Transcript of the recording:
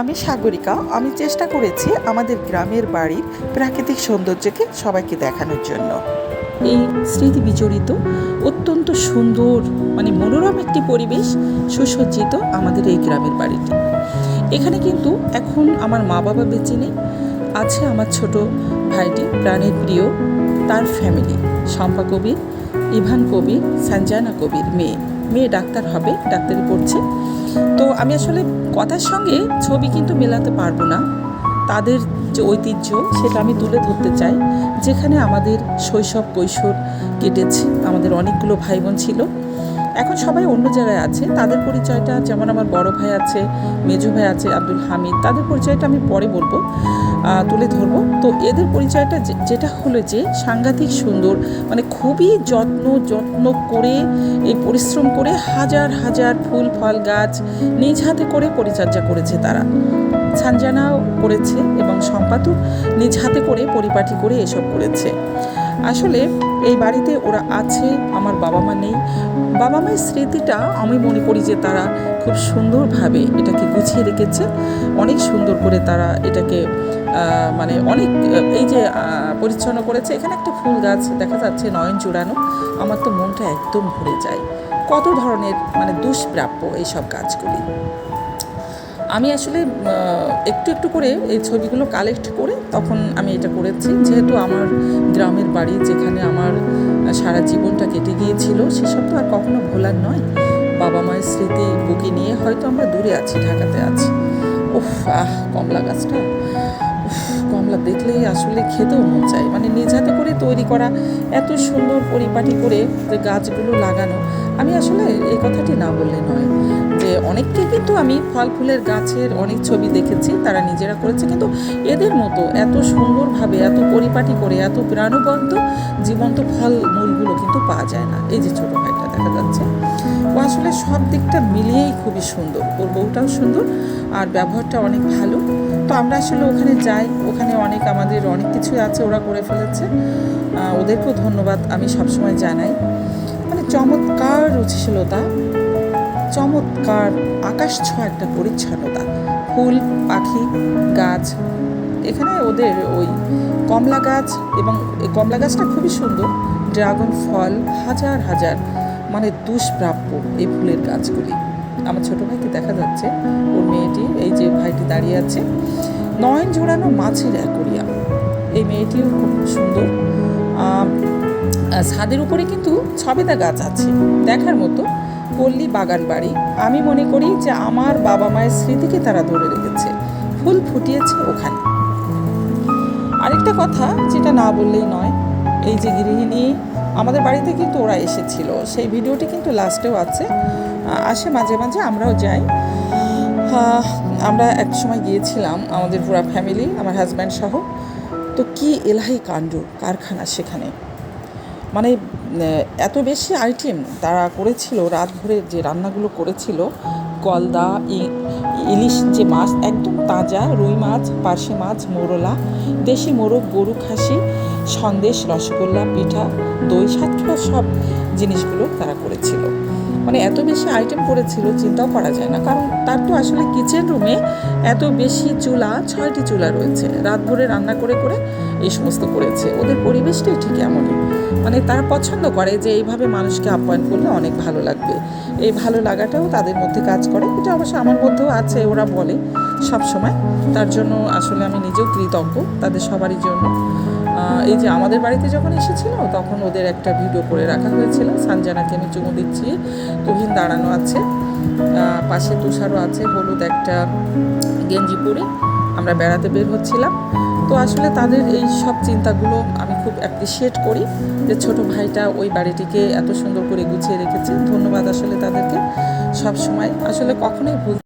আমি সাগরিকা, আমি চেষ্টা করেছি আমাদের গ্রামের বাড়ির প্রাকৃতিক সৌন্দর্যকে সবাইকে দেখানোর জন্য। এই স্মৃতি বিজড়িত অত্যন্ত সুন্দর মানে মনোরম একটি পরিবেশ সুসজ্জিত আমাদের এই গ্রামের বাড়িটি। এখানে কিন্তু এখন আমার মা বাবা বেঁচে নেই, আছে আমার ছোট ভাইটি প্রাণের প্রিয়, তার ফ্যামিলি শম্পা কবির, ইভান কবির, সঞ্জানা কবির মেয়ে। মেয়ে ডাক্তার হবে, ডাক্তারি পড়ছে। তো আমি আসলে কথার সঙ্গে ছবি কিন্তু মেলাতে পারব না। তাদের যে ঐতিহ্য সেটা আমি তুলে ধরতে চাই। যেখানে আমাদের শৈশব কৈশোর কেটেছে। আমাদের অনেকগুলো ভাই বোন ছিল। এখন সবাই অন্য জায়গায় আছে। তাদের পরিচয়টা, যেমন আমার বড় ভাই আছে, মেজো ভাই আছে, আব্দুল হামিদ, তাদের পরিচয়টা আমি পরে বলব তুলে ধরবো। তো এদের পরিচয়টা যেটা হলো যে, সাংঘাতিক সুন্দর মানে খুবই যত্ন যত্ন করে এই পরিশ্রম করে হাজার হাজার ফুল, ফল, গাছ নিজ হাতে করে পরিচর্যা করেছে তারা। ছানজানাও করেছে এবং সম্পাদক নিজ হাতে করে পরিপাটি করে এসব করেছে। আসলে এই বাড়িতে ওরা আছে, আমার বাবা মা নেই। বাবা মায়ের স্মৃতিটা আমি মনে করি যে তারা খুব সুন্দরভাবে এটাকে গুছিয়ে রেখেছে। অনেক সুন্দর করে তারা এটাকে মানে অনেক, এই যে পরিচ্ছন্ন করেছে। এখানে একটা ফুল গাছ দেখা যাচ্ছে নয়ন জোড়ানো আমার তো মনটা একদম ভরে যায়। কত ধরনের মানে দুষ্প্রাপ্য এইসব গাছগুলি। আমি আসলে একটু একটু করে এই ছবিগুলো কালেক্ট করে তখন আমি এটা করেছি। যেহেতু আমার গ্রামের বাড়ি যেখানে আমার সারা জীবনটা কেটে গিয়েছিল, সেসব তো আর কখনো ভোলার নয়। বাবা মায়ের স্মৃতি বুকে নিয়ে হয়তো আমরা দূরে আছি, ঢাকাতে আছি। উফ, আহ, কমলা গাছটা। কমলা দেখলেই আসলে খেতেও মন চায়। মানে নিজ হাতে করে তৈরি করা, এত সুন্দর পরিপাটি করে যে গাছগুলো লাগানো, আমি আসলে এই কথাটি না বললে নয়। অনেককে কিন্তু আমি ফল ফুলের গাছের অনেক ছবি দেখেছি, তারা নিজেরা করেছে। কিন্তু এদের মতো এত সুন্দরভাবে, এত পরিপাটি করে, এত প্রাণবন্ত জীবন্ত ফল মূলগুলো কিন্তু পাওয়া যায় না। এই যে ছোটো ভাইটা দেখা যাচ্ছে। ও আসলে সব দিকটা মিলিয়েই খুবই সুন্দর। ওর বউটাও সুন্দর আর ব্যবহারটা অনেক ভালো। তো আমরা আসলে ওখানে যাই। ওখানে অনেক আমাদের অনেক কিছুই আছে ওরা করে ফেলেছে। ওদেরকেও ধন্যবাদ আমি সবসময় জানাই। মানে চমৎকার রুচিশীলতা। চমৎকার আকাশ ছোঁয়া একটা পরিচ্ছন্নতা। ফুল, পাখি, গাছ। এখানে ওদের ওই কমলা গাছ এবং এই কমলা গাছটা খুবই সুন্দর। ড্রাগন ফল, হাজার হাজার মানে দুষ্প্রাপ্য এই ফুলের গাছগুলি। আমার ছোটো ভাইকে দেখা যাচ্ছে, ওর মেয়েটি, এই যে ভাইটি দাঁড়িয়ে আছে। নয়ন জোড়ানো মাছের অ্যাকোরিয়াম। এই মেয়েটিও খুব সুন্দর। ছাদের উপরে কিন্তু ছবেদা গাছ আছে। দেখার মতো পল্লী বাগান বাড়ি আমি মনে করি যে আমার বাবা মায়ের স্মৃতিকে তারা ধরে রেখেছে। ফুল ফুটিয়েছে ওখানে। আরেকটা কথা যেটা না বললেই নয়, এই যে গৃহিণী, আমাদের বাড়িতে কিন্তু ওরা এসেছিল। সেই ভিডিওটি কিন্তু লাস্টেও আছে। আসে মাঝে মাঝে আমরাও যাই। আমরা এক সময় গিয়েছিলাম আমাদের পুরা ফ্যামিলি আমার হাজব্যান্ড সহ। তো কি এলাহি কাণ্ড, কারখানা সেখানে। মানে এত বেশি আইটেম তারা করেছিল, রাত ভরে যে রান্নাগুলো করেছিল গলদা ইলিশ যে মাছ, একদম তাজা, রুই মাছ, পার্শে মাছ, মোরলা, দেশি মোরগ, গরু, খাসি, সন্দেশ, রসগোল্লা, পিঠা, দই, সাতটা সব জিনিসগুলো তারা করেছিল। মানে এত বেশি আইটেম করেছিল, চিন্তাও করা যায় না। কারণ তার তো আসলে কিচেন রুমে এত বেশি চুলা, ছয়টি চুলা রয়েছে। রাত ভরে রান্না করে করে এই সমস্ত করেছে। ওদের পরিবেশটাই ঠিক এমনই। মানে তারা পছন্দ করে যে এইভাবে মানুষকে আপ্যায়ন করলে অনেক ভালো লাগবে। এই ভালো লাগাটাও তাদের মধ্যে কাজ করে। এটা অবশ্য আমার মধ্যেও আছে, ওরা বলে সব সময় তার জন্য আসলে আমি নিজেও কৃতজ্ঞ। তাদের সবারই জন্য। এই যে আমাদের বাড়িতে যখন এসেছিল, তখন ওদের একটা ভিডিও করে রাখা হয়েছিল। সানজানাকে আমি চুমু দিচ্ছি। তুহিন দাঁড়ানো আছে। পাশে তুষারও আছে। হলুদ একটা গেঞ্জি পরে আমরা বেড়াতে বের হচ্ছিলাম। তো আসলে তাদের এই সব চিন্তাগুলো আমি খুব অ্যাপ্রিসিয়েট করি যে ছোট ভাইটা ওই বাড়িটিকে এত সুন্দর করে গুছিয়ে রেখেছে। ধন্যবাদ আসলে তাদেরকে সব সময় আসলে কখনোই ভুল